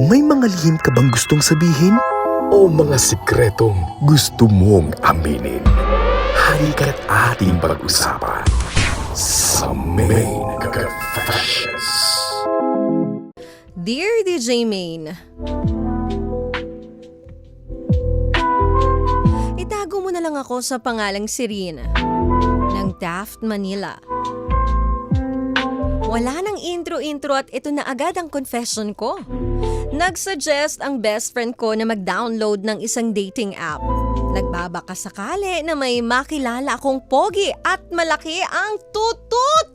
May mga lihim ka bang gustong sabihin? O mga sikretong gusto mong aminin? Halika't ating pag-usapan sa Main Confessions. Dear DJ Main, Itago mo na lang ako sa pangalang Serene ng Daft Manila. Wala nang intro-intro at ito na agad ang confession ko. Nag-suggest ang best friend ko na mag-download ng isang dating app. Nagbabaka sakali na may makilala akong pogi at malaki ang tutut.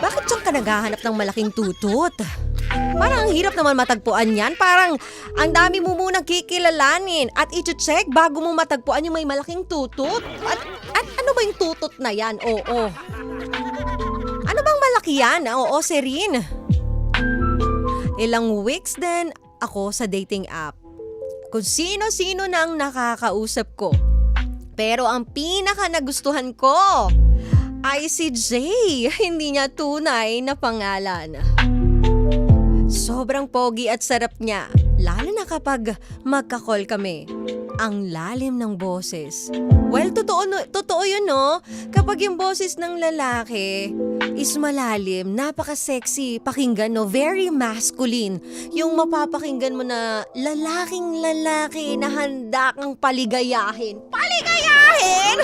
Bakit siyang ka naghahanap ng malaking tutut? Parang ang hirap naman matagpuan yan. Parang ang dami mo munang kikilalanin at i-check bago mo matagpuan yung may malaking tutut. At, at ano ba yung tutut na yan? Oo. Yan? Oo, Serene. Ilang weeks din ako sa dating app. Kung sino-sino nang nakakausap ko. Pero ang pinaka nagustuhan ko ay si Jay. Hindi niya tunay na pangalan. Sobrang pogi at sarap niya, lalo na kapag magka-call kami. Ang lalim ng boses. Well, totoo, no, totoo yun, no? Kapag yung boses ng lalaki is malalim, napaka-sexy pakinggan, no? Very masculine. Yung mapapakinggan mo na lalaking lalaki na handa kang paligayahin. Paligayahin!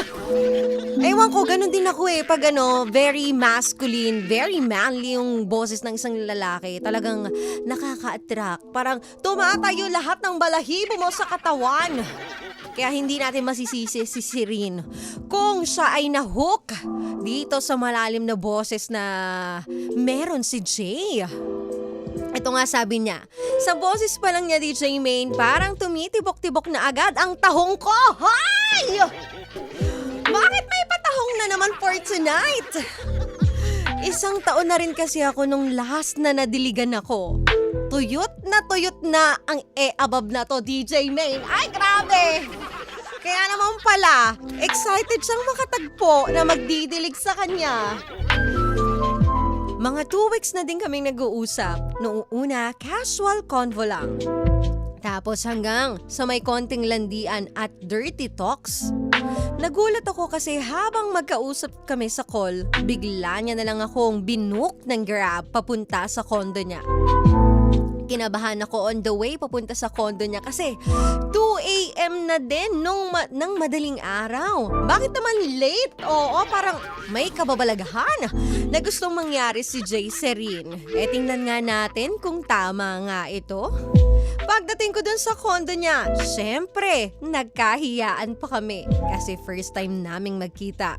Ewan ko, ganun din ako eh. Pag ano, very masculine, very manly yung boses ng isang lalaki. Talagang nakaka-attract. Parang tumatayo lahat ng balahibo mo sa katawan. Kaya hindi natin masisisi si Sirin kung siya ay nahook dito sa malalim na boses na meron si Jay. Ito nga sabi niya, sa boses pa lang niya DJ Main, parang tumitibok-tibok na agad ang tahong ko. Hay! Bakit may patahong na naman for tonight? Isang taon na rin kasi ako nung last na nadiligan ako. Tuyot na tuyot na ang e-above na to, DJ Main. Ay, grabe! Kaya naman pala, excited siyang makatagpo na magdidilig sa kanya. Mga two weeks na din kaming nag-uusap. Noong una, casual convo lang. Tapos hanggang sa may konting landian at dirty talks. Nagulat ako kasi habang magkausap kami sa call, bigla niya na lang akong binook ng grab papunta sa kondo niya. Kinabahan ako on the way papunta sa kondo niya kasi 2 a.m. na din nung ma- ng madaling araw. Bakit naman late? Oo, parang may kababalaghan na gustong mangyari si Jay Serene. E tingnan nga natin kung tama nga ito. Pagdating ko dun sa kondo niya, syempre, nagkahiyaan pa kami kasi first time naming magkita.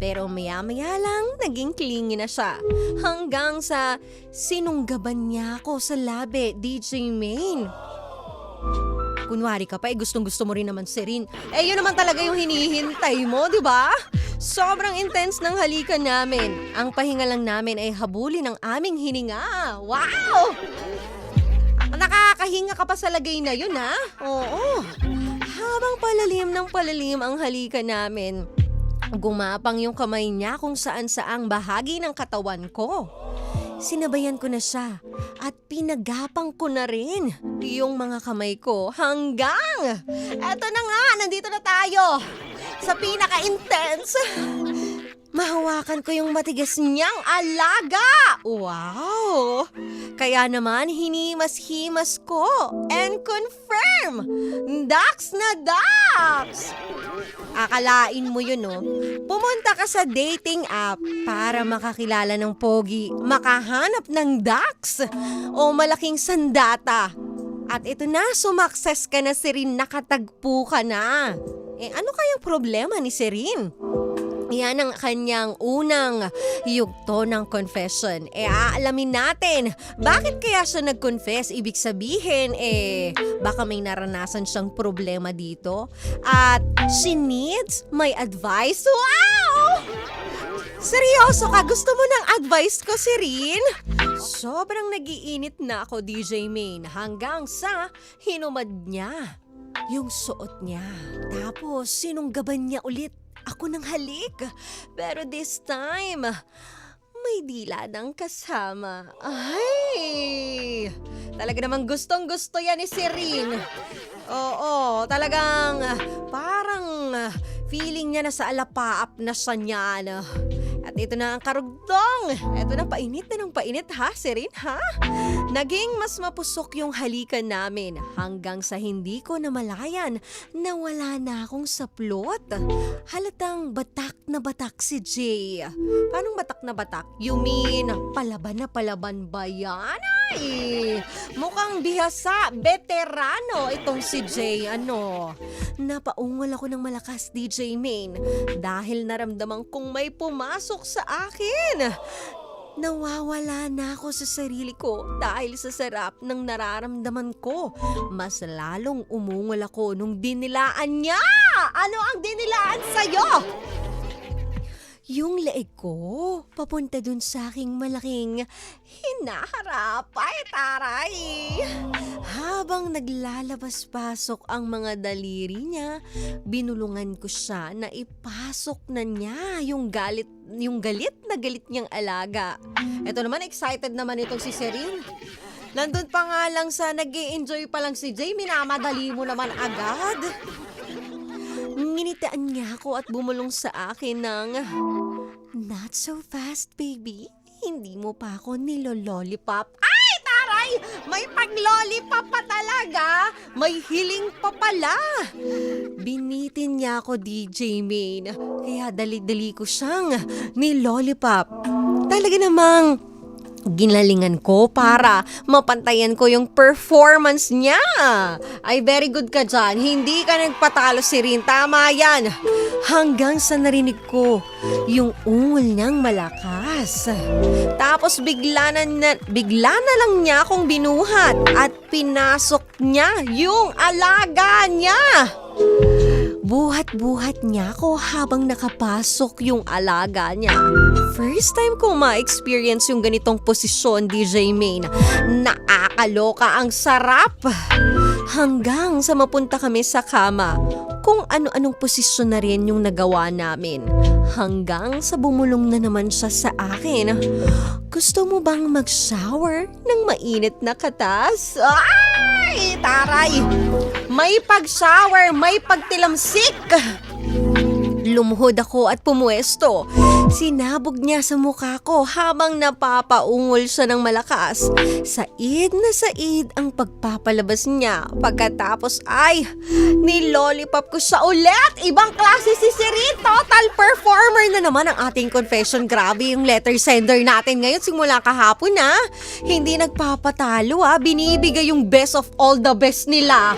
Pero maya-maya lang, naging clingy na siya. Hanggang sa sinunggaban niya ako sa labi, DJ Main. Kunwari ka pa, eh gustong gusto mo rin naman si Rin. Eh yun naman talaga yung hinihintay mo, di ba? Sobrang intense ng halikan namin. Ang pahinga lang namin ay habulin ng aming hininga. Wow! Nakakahinga ka pa sa lagay na yun, ha? Oo. Habang palalim ng palalim ang halikan namin, gumapang yung kamay niya kung saan saang bahagi ng katawan ko. Sinabayan ko na siya at pinagapang ko na rin yung mga kamay ko hanggang eto na nga, nandito na tayo sa pinaka-intense. Mahawakan ko yung matigas niyang alaga! Wow! Kaya naman, hinimas-himas ko and confirm! Dax na Dax! Akalain mo yun, no? Pumunta ka sa dating app para makakilala ng pogi, makahanap ng Dax o malaking sandata. At ito na, sumakses ka na si Rin, nakatagpo ka na. Eh ano kayang problema ni Serin? Yan ang kanyang unang yugto ng confession. E aalamin natin, bakit kaya siya nag-confess? Ibig sabihin, eh, baka may naranasan siyang problema dito. At she needs my advice. Wow! Seryoso ka? Gusto mo ng advice ko, Sirin? Sobrang nagiinit na ako, DJ Main, hanggang sa hinumad niya yung suot niya. Tapos, sinunggaban niya ulit ako ng halik. Pero this time, may dila ng kasama. Ay! Talaga namang gustong gusto yan ni Sirin. Oo, talagang parang feeling niya na sa alapaap na siya niyan. At ito na ang karugtong. Ito na painit na ng painit ha, Sirin ha? Naging mas mapusok yung halikan namin hanggang sa hindi ko namalayan na wala na akong saplot. Halatang batak na batak si Jay. Paanong batak na batak? You mean, palaban na palaban ba yan? Ay, mukhang bihasa, veterano itong si Jay. Ano? Napaungol ako ng malakas DJ Main dahil naramdaman kong may pumasok sa akin. Nawawala na ako sa sarili ko dahil sa sarap ng nararamdaman ko. Mas lalong umungol ako nung dinilaan niya. Ano ang dinilaan sa'yo? Yung leeg ko, papunta dun sa aking malaking hinaharap. Ay, taray! Habang naglalabas-pasok ang mga daliri niya, binulungan ko siya na ipasok na niya yung galit, yung galit na galit niyang alaga. Ito naman, excited naman itong si Serene. Nandun pa nga lang sa nag enjoy pa lang si Jay, minamadali mo naman agad. Nginitaan niya ako at bumulong sa akin ng, Not so fast, baby. Hindi mo pa ako nilolollipop. Ay, taray! May pag-lollipop pa talaga! May hiling pa pala! Binitin niya ako, DJ Main. Kaya dali-dali ko siyang nilollipop. Talaga namang ginalingan ko para mapantayan ko yung performance niya. Ay, very good ka dyan. Hindi ka nagpatalo si Rin. Tama yan. Hanggang sa narinig ko yung ungol niyang malakas. Tapos bigla na, na- bigla na lang niya akong binuhat at pinasok niya yung alaga niya. Buhat-buhat niya ako habang nakapasok yung alaga niya. First time ko ma-experience yung ganitong posisyon, DJ Main. Naakaloka ang sarap! Hanggang sa mapunta kami sa kama, kung ano-anong posisyon na rin yung nagawa namin. Hanggang sa bumulong na naman siya sa akin. Gusto mo bang mag-shower ng mainit na katas? Ay! Taray! May pag-shower, may pagtilamsik! Lumuhod ako at pumuesto. Sinabog niya sa mukha ko habang napapaungol siya ng malakas. Said na said ang pagpapalabas niya. Pagkatapos ay, nilollipop ko siya ulit. Ibang klase si Siri. Total performer na naman ang ating confession. Grabe yung letter sender natin ngayon simula kahapon na. Hindi nagpapatalo ah. Binibigay yung best of all the best nila.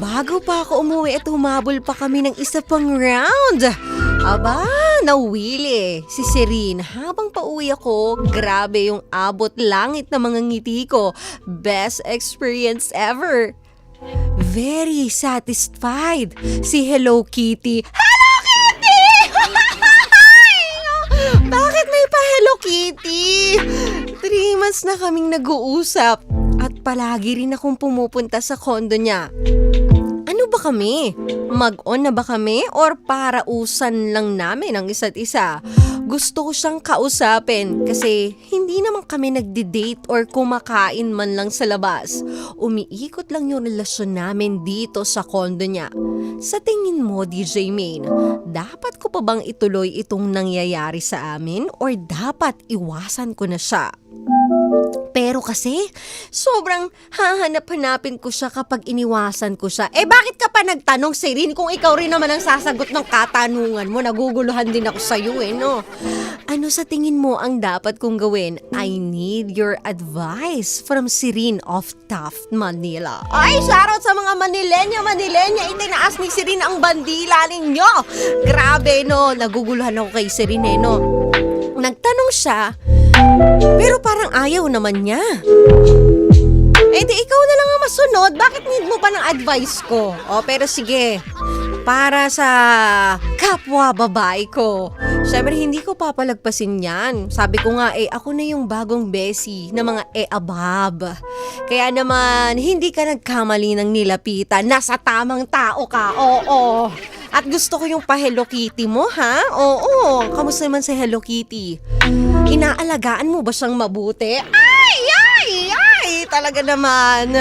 Bago pa ako umuwi at humabol pa kami ng isa pang round. Aba, nawili si Serene. Habang pauwi ako, grabe yung abot langit na mga ngiti ko. Best experience ever. Very satisfied si Hello Kitty. Hello Kitty! Bakit may pa Hello Kitty? Three months na kaming nag-uusap at palagi rin akong pumupunta sa kondo niya. Ano ba kami? Mag-on na ba kami or parausan lang namin ang isa't isa? Gusto ko siyang kausapin kasi hindi naman kami nagde-date or kumakain man lang sa labas. Umiikot lang yung relasyon namin dito sa kondo niya. Sa tingin mo, DJ Main, dapat ko pa bang ituloy itong nangyayari sa amin or dapat iwasan ko na siya? Pero kasi, sobrang hahanap-hanapin ko siya kapag iniwasan ko siya. Eh bakit ka pa nagtanong, Serene, kung ikaw rin naman ang sasagot ng katanungan mo? Naguguluhan din ako sa'yo eh, no? Ano sa tingin mo ang dapat kong gawin? I need your advice from Serene of Taft, Manila. Ay, shoutout sa mga Manilenya, Manilenya. Itinaas ni Serene ang bandila ninyo. Grabe, no? Naguguluhan ako kay Serene, eh, no? Nagtanong siya, pero parang ayaw naman niya. Eh di ikaw na lang ang masunod. Bakit need mo pa ng advice ko? O pero sige. Para sa kapwa babae ko. Siyempre, hindi ko papalagpasin yan. Sabi ko nga, eh, ako na yung bagong besi na mga e-abab. Kaya naman, hindi ka nagkamali ng nilapitan. Nasa tamang tao ka. Oo. At gusto ko yung pa Hello Kitty mo, ha? Oo. Kamusta naman si Hello Kitty? Inaalagaan mo ba siyang mabuti? Ay, ay, ay! talaga naman.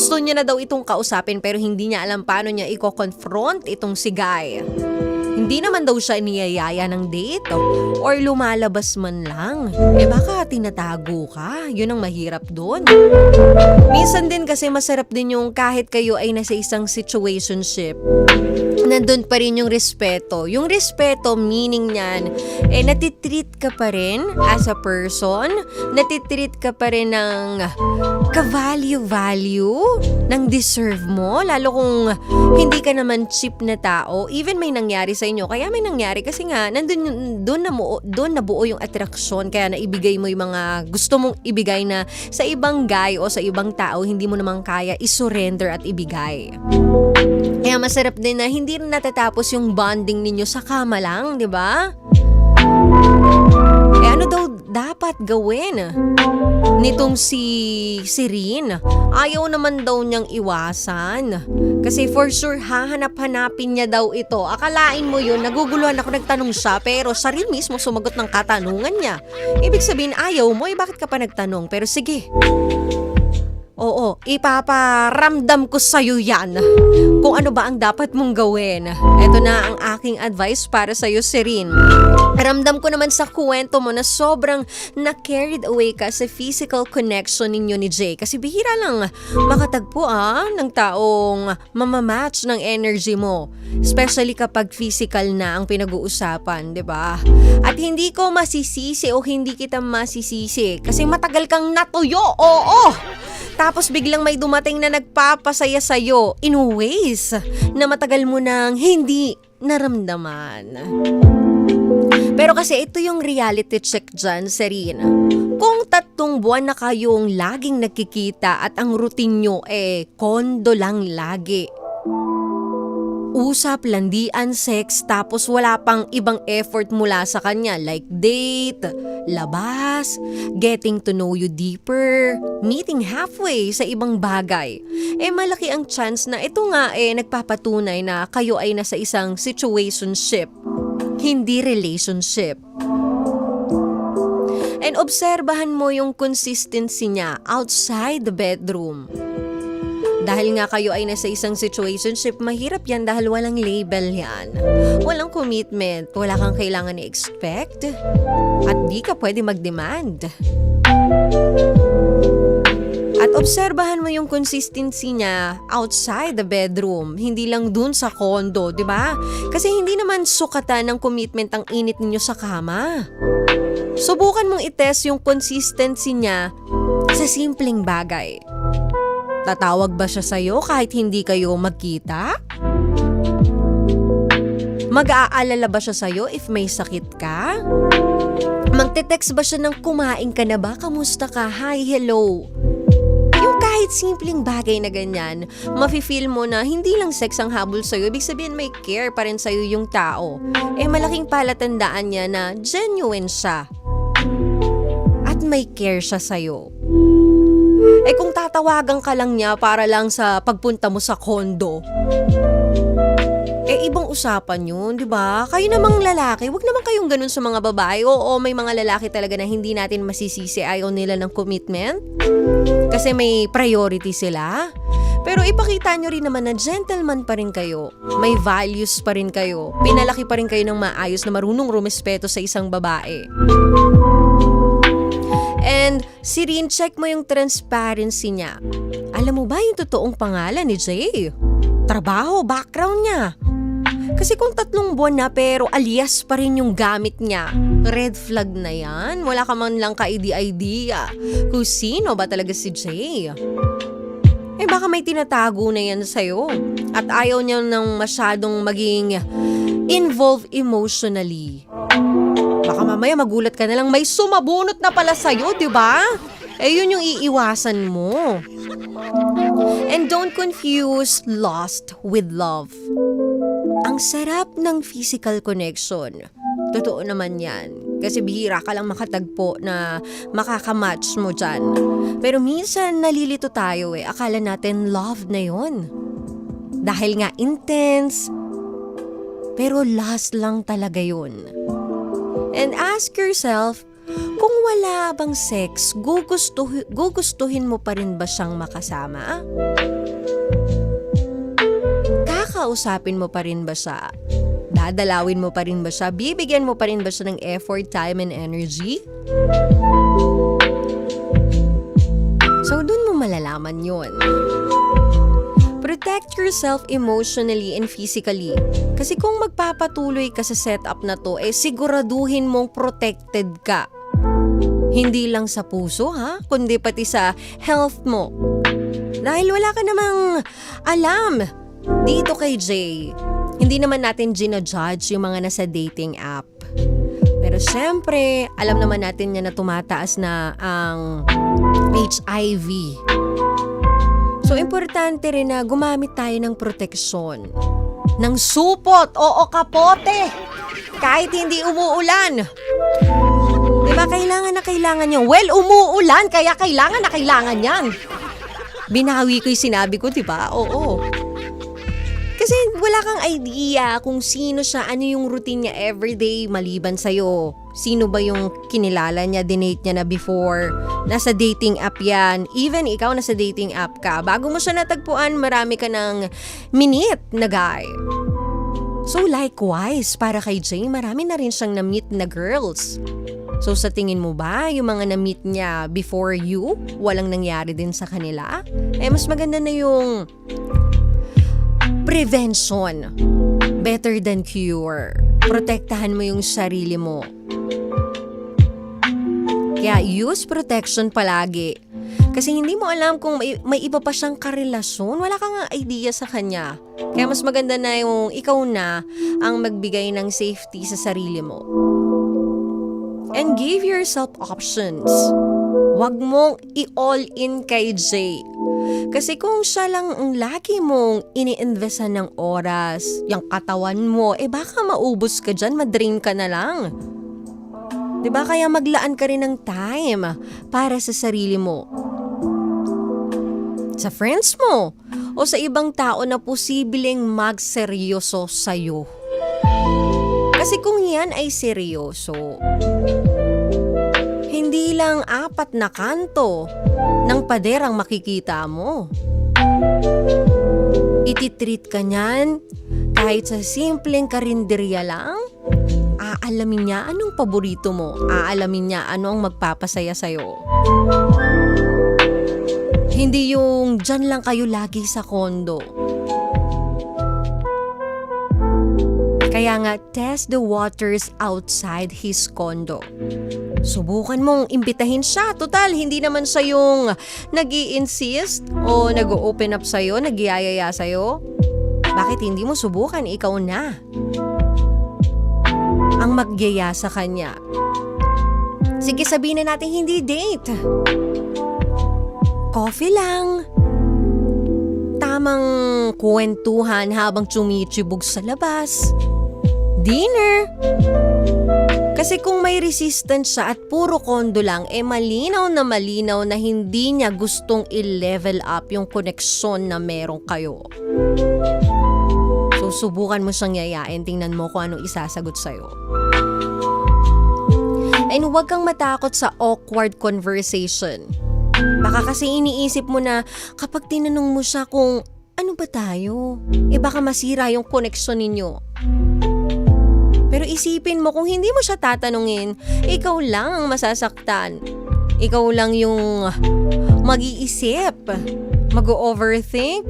Gusto niya na daw itong kausapin pero hindi niya alam paano niya i-confront itong si Guy. Hindi naman daw siya niyayaya ng date or lumalabas man lang. Eh baka tinatago ka, yun ang mahirap doon. Minsan din kasi masarap din yung kahit kayo ay nasa isang situationship, nandun pa rin yung respeto. Yung respeto, meaning niyan, eh natitreat ka pa rin as a person, natitreat ka pa rin ng ka-value-value ng deserve mo, lalo kung hindi ka naman cheap na tao, even may nangyari sa inyo, kaya may nangyari kasi nga, nandun, doon na, doon nabuo yung attraction, kaya naibigay mo yung mga gusto mong ibigay na sa ibang guy o sa ibang tao, hindi mo naman kaya isurrender at ibigay. Kaya masarap din na hindi natatapos yung bonding ninyo sa kama lang, di ba? Eh ano daw dapat gawin nitong si Sirin? Ayaw naman daw niyang iwasan. Kasi for sure, hahanap-hanapin niya daw ito. Akalain mo yun, naguguluhan ako nagtanong siya, pero siya rin mismo sumagot ng katanungan niya. Ibig sabihin, ayaw mo, eh bakit ka pa nagtanong? Pero sige, Oo, ipaparamdam ko sa'yo yan. Kung ano ba ang dapat mong gawin. Ito na ang aking advice para sa'yo, Sirin. Ramdam ko naman sa kwento mo na sobrang na-carried away ka sa physical connection ninyo ni Jay. Kasi bihira lang makatagpo ah, ng taong mamamatch ng energy mo. Especially kapag physical na ang pinag-uusapan, di ba? At hindi ko masisisi o hindi kita masisisi kasi matagal kang natuyo, oo! Tapos biglang may dumating na nagpapasaya sa'yo in ways na matagal mo nang hindi naramdaman. Pero kasi ito yung reality check dyan, Serena. Kung tatlong buwan na kayong laging nagkikita at ang routine nyo eh kondo lang lagi. Usap, landian, sex, tapos wala pang ibang effort mula sa kanya like date, labas, getting to know you deeper, meeting halfway sa ibang bagay. Eh malaki ang chance na ito nga eh nagpapatunay na kayo ay nasa isang situationship, hindi relationship. And obserbahan mo yung consistency niya outside the bedroom. Dahil nga kayo ay nasa isang situationship, mahirap yan dahil walang label yan. Walang commitment, wala kang kailangan i-expect, at di ka pwede mag-demand. At obserbahan mo yung consistency niya outside the bedroom, hindi lang dun sa condo, di ba? Kasi hindi naman sukatan ng commitment ang init ninyo sa kama. Subukan mong itest yung consistency niya sa simpleng bagay. Tatawag ba siya sa'yo kahit hindi kayo magkita? Mag-aalala ba siya sa'yo if may sakit ka? Magte-text ba siya ng kumain ka na ba? Kamusta ka? Hi, hello. Kahit simpleng bagay na ganyan, mafe-feel mo na hindi lang sex ang habol sa'yo, ibig sabihin may care pa rin sa'yo yung tao. Eh malaking palatandaan niya na genuine siya. At may care siya sa'yo. Eh kung tatawagan ka lang niya para lang sa pagpunta mo sa kondo, ibang usapan yun, di ba? Kayo namang lalaki, wag naman kayong ganun sa mga babae. Oo, may mga lalaki talaga na hindi natin masisisi ayaw nila ng commitment. Kasi may priority sila. Pero ipakita nyo rin naman na gentleman pa rin kayo. May values pa rin kayo. Pinalaki pa rin kayo ng maayos na marunong rumespeto sa isang babae. And si Rin, check mo yung transparency niya. Alam mo ba yung totoong pangalan ni Jay? Trabaho, background niya. Kasi kung tatlong buwan na pero alias pa rin yung gamit niya, red flag na yan. Wala ka man lang ka-idea kung sino ba talaga si Jay. Eh baka may tinatago na yan sa'yo. At ayaw niya nang masyadong maging involved emotionally. Baka mamaya magulat ka na lang may sumabunot na pala sa'yo, di ba? Eh yun yung iiwasan mo. And don't confuse lost with love. Ang sarap ng physical connection. Totoo naman yan. Kasi bihira ka lang makatagpo na makakamatch mo dyan. Pero minsan nalilito tayo eh. Akala natin love na yon. Dahil nga intense. Pero last lang talaga yun. And ask yourself, Kung wala bang sex, gugustuh- gugustuhin mo pa rin ba siyang makasama? Kakausapin mo pa rin ba siya? Dadalawin mo pa rin ba siya? Bibigyan mo pa rin ba siya ng effort, time, and energy? So, dun mo malalaman yun. Protect yourself emotionally and physically. Kasi kung magpapatuloy ka sa setup na to, eh siguraduhin mong protected ka. Hindi lang sa puso ha, kundi pati sa health mo. Dahil wala ka namang alam dito kay Jay. Hindi naman natin ginajudge yung mga nasa dating app. Pero syempre, alam naman natin yan na tumataas na ang HIV. So, importante rin na gumamit tayo ng proteksyon. Ng supot o kapote. Kahit hindi umuulan. Di ba, kailangan na kailangan yan. Well, umuulan, kaya kailangan na kailangan yan. Binawi ko yung sinabi ko, di ba? Oo. Wala kang idea kung sino siya, ano yung routine niya everyday maliban sa'yo. Sino ba yung kinilala niya, dinate niya na before. Nasa dating app yan. Even ikaw nasa dating app ka. Bago mo siya natagpuan, marami ka ng minute na guy. So likewise, para kay Jay, marami na rin siyang na-meet na girls. So sa tingin mo ba, yung mga na-meet niya before you, walang nangyari din sa kanila? Eh mas maganda na yung prevention. Better than cure. Protektahan mo yung sarili mo. Kaya use protection palagi. Kasi hindi mo alam kung may, may iba pa siyang karelasyon. Wala kang idea sa kanya. Kaya mas maganda na yung ikaw na ang magbigay ng safety sa sarili mo. And give yourself options. Huwag mong i-all in kay Jay. Kasi kung siya lang ang lagi mong ini-investan ng oras, yung katawan mo, eh baka maubos ka dyan, madrain ka na lang. ba Kaya maglaan ka rin ng time para sa sarili mo. Sa friends mo o sa ibang tao na posibleng magseryoso sa'yo. Kasi kung yan ay seryoso, hindi lang apat na kanto ng pader ang makikita mo. Ititreat ka niyan kahit sa simpleng karinderya lang. Aalamin niya anong paborito mo. Aalamin niya ano ang magpapasaya sa'yo. Hindi yung dyan lang kayo lagi sa kondo. Kaya nga, test the waters outside his condo. Subukan mong imbitahin siya. Total, hindi naman siya yung nag insist o nag-open up sa'yo, nagyayaya sa'yo. Bakit hindi mo subukan? Ikaw na. Ang magyaya sa kanya. Sige, sabihin na natin hindi date. Coffee lang. Tamang kwentuhan habang chumichibog sa labas. Dinner. Kasi kung may resistance siya at puro kondo lang, eh malinaw na malinaw na hindi niya gustong i-level up yung koneksyon na meron kayo. So subukan mo siyang yayain, tingnan mo kung anong isasagot sa'yo. And huwag kang matakot sa awkward conversation. Baka kasi iniisip mo na kapag tinanong mo siya kung ano ba tayo, eh baka masira yung koneksyon ninyo. Pero isipin mo kung hindi mo siya tatanungin, ikaw lang ang masasaktan. Ikaw lang yung mag-iisip, mag-overthink.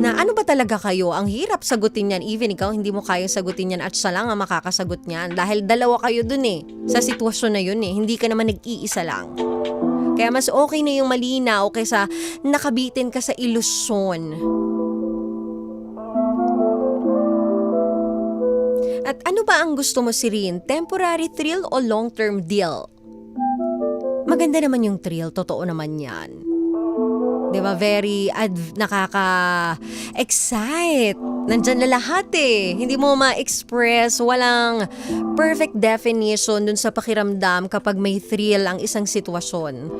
Na ano ba talaga kayo? Ang hirap sagutin yan. Even ikaw, hindi mo kaya sagutin yan at siya lang ang makakasagot niyan. Dahil dalawa kayo dun eh. Sa sitwasyon na yun eh. Hindi ka naman nag-iisa lang. Kaya mas okay na yung malinaw kaysa nakabitin ka sa ilusyon. Ba ang gusto mo Sirin? Temporary thrill o long-term deal? Maganda naman yung thrill, totoo naman yan. ba Very adv- nakaka-excite. Nandyan na lahat eh. Hindi mo ma-express, walang perfect definition dun sa pakiramdam kapag may thrill ang isang sitwasyon.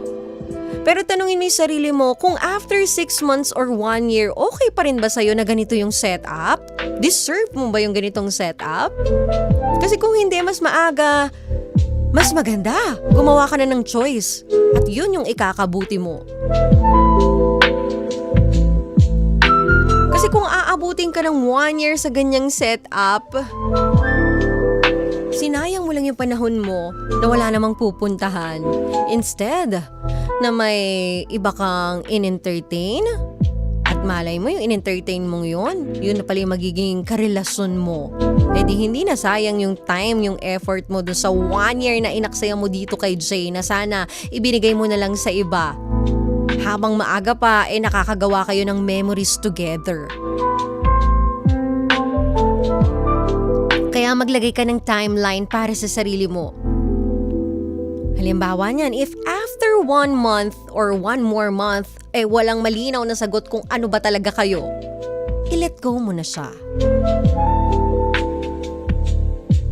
Pero tanungin mo yung sarili mo, kung after 6 months or 1 year, okay pa rin ba sa'yo na ganito yung setup? Deserve mo ba yung ganitong setup? Kasi kung hindi, mas maaga mas maganda. Gumawa ka na ng choice. At yun yung ikakabuti mo. Kasi kung aabutin ka ng one year sa ganyang setup, sinayang mo lang yung panahon mo na wala namang pupuntahan. Instead, na may iba kang in-entertain, at malay mo yung in-entertain mong yun, yun na pala yung magiging karelasyon mo. Eh di hindi na sayang yung time, yung effort mo dun sa one year na inaksaya mo dito kay Jay na sana ibinigay mo na lang sa iba. Habang maaga pa, eh nakakagawa kayo ng memories together. Kaya maglagay ka ng timeline para sa sarili mo. Halimbawa niyan, if after one month or one more month, eh walang malinaw na sagot kung ano ba talaga kayo, i-let go mo na siya.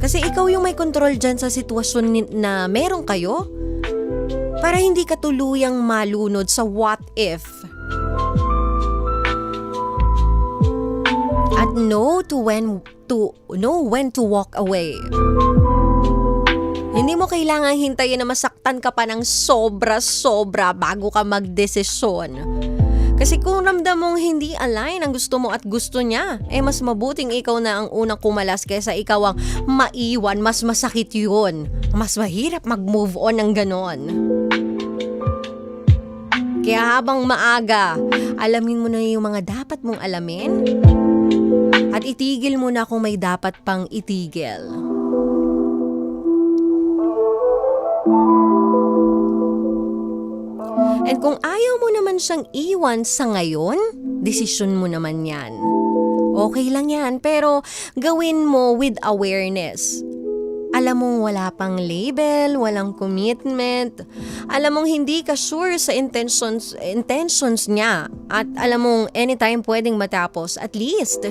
Kasi ikaw yung may control dyan sa sitwasyon na meron kayo para hindi ka tuluyang malunod sa what if. At know to when to know when to walk away. Hindi mo kailangan hintayin na masaktan ka pa ng sobra-sobra bago ka magdesisyon. Kasi kung ramdam mong hindi align ang gusto mo at gusto niya, eh mas mabuting ikaw na ang unang kumalas kaysa ikaw ang maiwan, mas masakit yun. Mas mahirap mag-move on ng ganon. Kaya habang maaga, alamin mo na yung mga dapat mong alamin at itigil mo na kung may dapat pang itigil. And kung ayaw mo naman siyang iwan sa ngayon, desisyon mo naman yan. Okay lang yan, pero gawin mo with awareness. Alam mong wala pang label, walang commitment. Alam mong hindi ka sure sa intentions, intentions niya. At alam mong anytime pwedeng matapos. At least,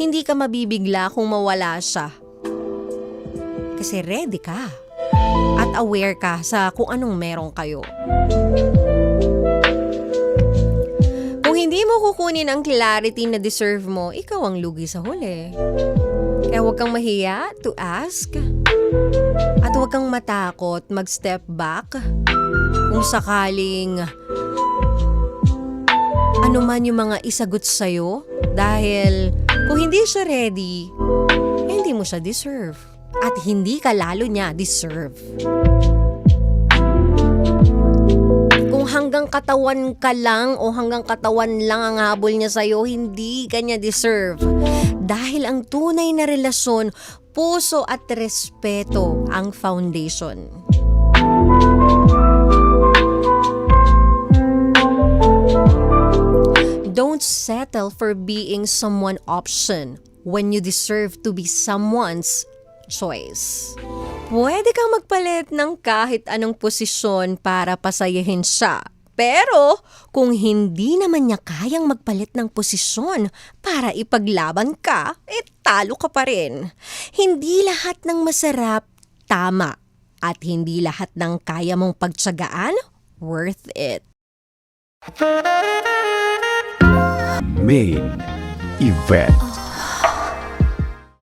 hindi ka mabibigla kung mawala siya. Kasi ready ka. At aware ka sa kung anong meron kayo. Kukunin ang clarity na deserve mo, ikaw ang lugi sa huli. Kaya huwag kang mahiya to ask. At huwag kang matakot mag-step back kung sakaling ano man yung mga isagot sa'yo dahil kung hindi siya ready, hindi mo siya deserve. At hindi ka lalo niya deserve. Kung hanggang katawan ka lang o hanggang katawan lang ang habol niya sa'yo, hindi ka niya deserve. Dahil ang tunay na relasyon, puso at respeto ang foundation. Don't settle for being someone option when you deserve to be someone's choice. Pwede kang magpalit ng kahit anong posisyon para pasayahin siya. Pero kung hindi naman niya kayang magpalit ng posisyon para ipaglaban ka, eh talo ka pa rin. Hindi lahat ng masarap tama at hindi lahat ng kaya mong pagtsagaan worth it. Main Event